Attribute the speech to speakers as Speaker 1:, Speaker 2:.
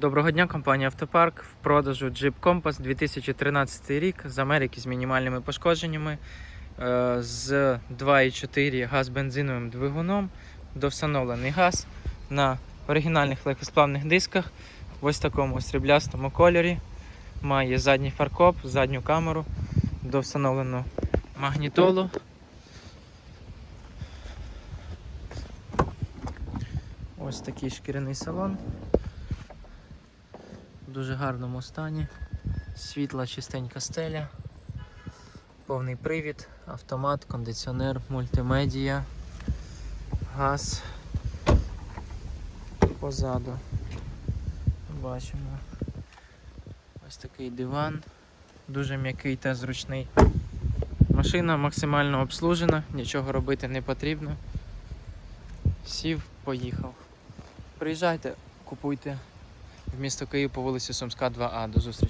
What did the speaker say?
Speaker 1: Доброго дня, компанія Автопарк. В продажу Jeep Compass 2013 рік з Америки з мінімальними пошкодженнями, е, з 2,4 газ бензиновим двигуном, довстановлений газ на оригінальних легкосплавних дисках в ось такому сріблястому кольорі. Має задній фаркоп, задню камеру, довстановлену магнітолу. Ось такий шкіряний салон в дуже гарному стані. Світла чистенька стеля, повний привід, автомат, кондиціонер, мультимедія, газ позаду. Бачимо ось такий диван, дуже м'який та зручний. Машина максимально обслужена, нічого робити не потрібно. Сів, поїхав. Приїжджайте, купуйте в місто Київ по вулиці Сумська 2А. До зустрічі.